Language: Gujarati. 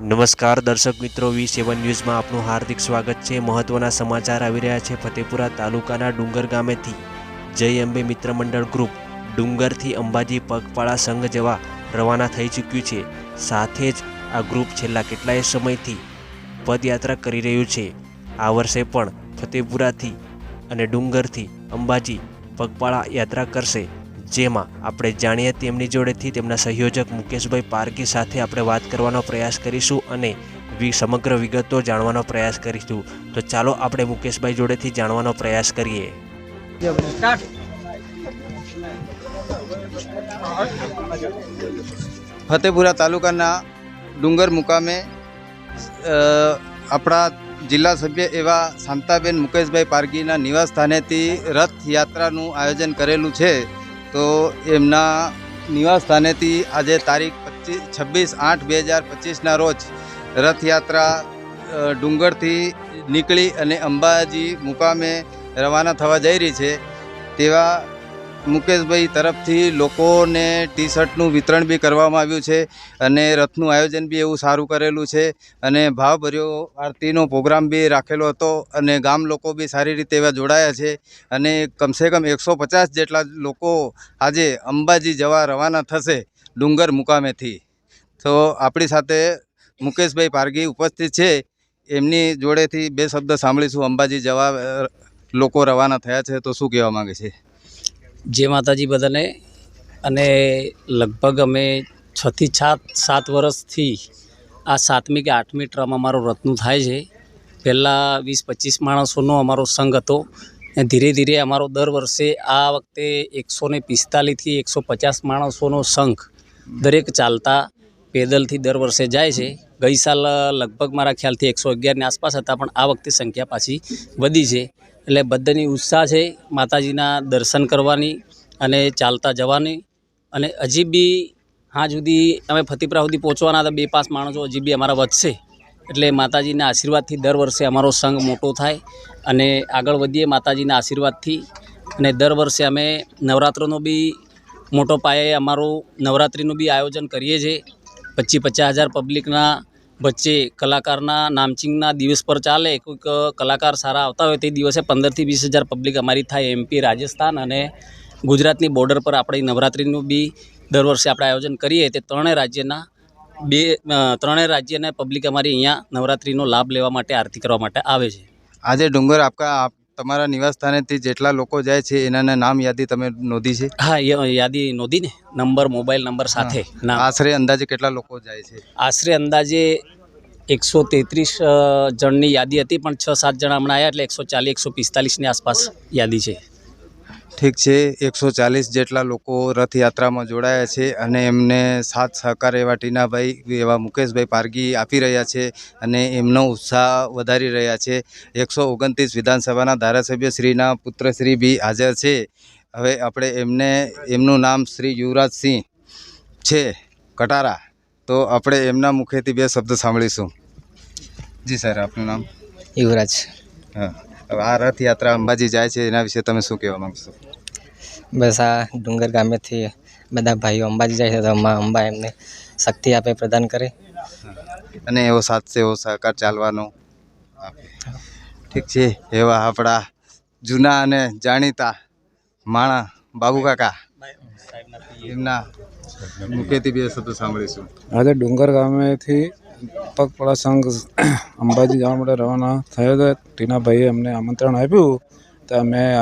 નમસ્કાર દર્શક મિત્રો, વી સેવન ન્યૂઝમાં આપનું હાર્દિક સ્વાગત છે. મહત્વના સમાચાર આવી રહ્યા છે ફતેપુરા તાલુકાના ડુંગર ગામેથી. જય અંબે મિત્ર મંડળ ગ્રુપ, ડુંગરથી અંબાજી પગપાળા સંઘ જવા રવાના થઈ ચૂક્યું છે. સાથે જ આ ગ્રુપ છેલ્લા કેટલાય સમયથી પદયાત્રા કરી રહ્યું છે. આ વર્ષે પણ ફતેપુરાથી અને ડુંગરથી અંબાજી પગપાળા યાત્રા કરશે. જેમાં આપણે જાણીએ તેમની જોડેથી તેમના સંયોજક મુકેશભાઈ પારકી સાથે આપણે વાત કરવાનો પ્રયાસ કરીશું અને સમગ્ર વિગતો જાણવાનો પ્રયાસ કરીશું. તો ચાલો આપણે મુકેશભાઈ જોડેથી જાણવાનો પ્રયાસ કરીએ. ફતેપુરા તાલુકાના ડુંગર મુકામે આપણા જિલ્લા સભ્ય એવા શાંતાબેન મુકેશભાઈ પારગીના નિવાસ સ્થાનેથી રથયાત્રાનું આયોજન કરેલું છે. તો એમના નિવાસ સ્થાનેથી આજે તારીખ પચીસ, છવ્વીસ આઠ બે હજાર પચીસના રોજ રથયાત્રા ડુંગરથી નીકળી અને અંબાજી મુકામે રવાના થવા જઈ રહી છે તેવા મુકેશભાઈ તરફથી લોકોને ટી શર્ટનું વિતરણ બી કરવામાં આવ્યું છે અને રથનું આયોજન બી એવું સારું કરેલું છે અને ભાવભર્યો આરતીનો પ્રોગ્રામ બી રાખેલો હતો અને ગામ લોકો બી સારી રીતે એવા જોડાયા છે અને કમસે કમ એકસો જેટલા લોકો આજે અંબાજી જવા રવાના થશે ડુંગર મુકામેથી. તો આપણી સાથે મુકેશભાઈ પારગી ઉપસ્થિત છે. એમની જોડેથી બે શબ્દ સાંભળીશું. અંબાજી જવા લોકો રવાના થયા છે તો શું કહેવા માંગે છે? જય માતાજી બધાને અને લગભગ અમે છથી સાત સાત વર્ષથી આ સાતમી કે આઠમી ટ્રમ અમારો રથનું થાય છે. પહેલાં વીસ પચીસ માણસોનો અમારો સંઘ હતો ધીરે ધીરે અમારો દર વર્ષે આ વખતે એકસો ને પિસ્તાલીસથી એકસો પચાસ માણસોનો સંઘ દરેક ચાલતા પેદલથી દર વર્ષે જાય છે. ગઈ સાલ લગભગ મારા ખ્યાલથી એકસો અગિયારની આસપાસ હતા, પણ આ વખતે સંખ્યા પાછી વધી છે. એટલે બધાની ઉત્સાહ છે માતાજીના દર્શન કરવાની અને ચાલતા જવાની. અને હજી બી હા સુધી અમે ફતિપરા સુધી પહોંચવાના હતા, બે પાંચ માણસો હજી બી અમારા વધશે. એટલે માતાજીના આશીર્વાદથી દર વર્ષે અમારો સંઘ મોટો થાય અને આગળ વધીએ માતાજીના આશીર્વાદથી. અને દર વર્ષે અમે નવરાત્રનો બી મોટો પાયે અમારું નવરાત્રિનું બી આયોજન કરીએ છીએ. પચીસ પચાસ હજાર પબ્લિકના વચ્ચે કલાકારના નામચિંગના દિવસ પર ચાલે, કોઈક કલાકાર સારા આવતા હોય તે દિવસે પંદરથી વીસ હજાર પબ્લિક અમારી થાય એમપી રાજસ્થાન અને ગુજરાતની બોર્ડર પર આપણે નવરાત્રિનું બી દર વર્ષે આપણે આયોજન કરીએ, તે ત્રણેય રાજ્યના બે ત્રણેય રાજ્યના પબ્લિક અમારી અહીંયા નવરાત્રિનો લાભ લેવા માટે, આરતી કરવા માટે આવે છે. આજે ડુંગર આપકા, આપ તમારા નિવાસસ્થાનેથી જેટલા લોકો જાય છે એનાના નામ યાદી તમે નોંધી છે? હા યાદી યાદી નોંધીને નંબર મોબાઈલ નંબર સાથે ના આશરે અંદાજે કેટલા લોકો જાય છે? આશરે અંદાજે એકસો તેત્રીસ જણની યાદી હતી પણ છ સાત જણા હમણાં આવ્યા એટલે એકસો ચાલીસ એકસો પિસ્તાલીસની આસપાસ યાદી છે. ઠીક છે એકસો ચાલીસ જેટલા લોકો રથયાત્રામાં જોડાયા છે અને એમને સાથ સહકાર એવા ટીનાભાઈ એવા મુકેશભાઈ પારગી આપી રહ્યા છે અને એમનો ઉત્સાહ વધારી રહ્યા છે. એકસો ઓગણત્રીસ વિધાનસભાના ધારાસભ્ય શ્રીના પુત્રશ્રી બી હાજર છે. હવે આપણે એમને એમનું નામ શ્રી યુવરાજસિંહ છે કટારા. તો આપણે એમના મુખેથી બે શબ્દ સાંભળીશું. જી સર આપનું નામ? યુવરાજ. હા. આ રથયાત્રા અંબાજી જાય છે એના વિશે તમે શું કહેવા માગશો? બસ આ ડુંગર ગામેથી બધા ભાઈઓ અંબાજી જાય છે તો અંબા અંબા એમને શક્તિ આપે પ્રદાન કરે. અને એવો સાથ એવો સહકાર ચાલવાનો આપે. ઠીક છે એવા આપણા જૂના અને જાણીતા માણા બાબુ કાકા. એમના મુખેથી બે શબ્દો સાંભળીશું. આજે ડુંગર ગામેથી પગપાળા સંઘ અંબાજી જવા માટે રવાના થયો હતો. ટીનાભાઈએ અમને આમંત્રણ આપ્યું. તો અમે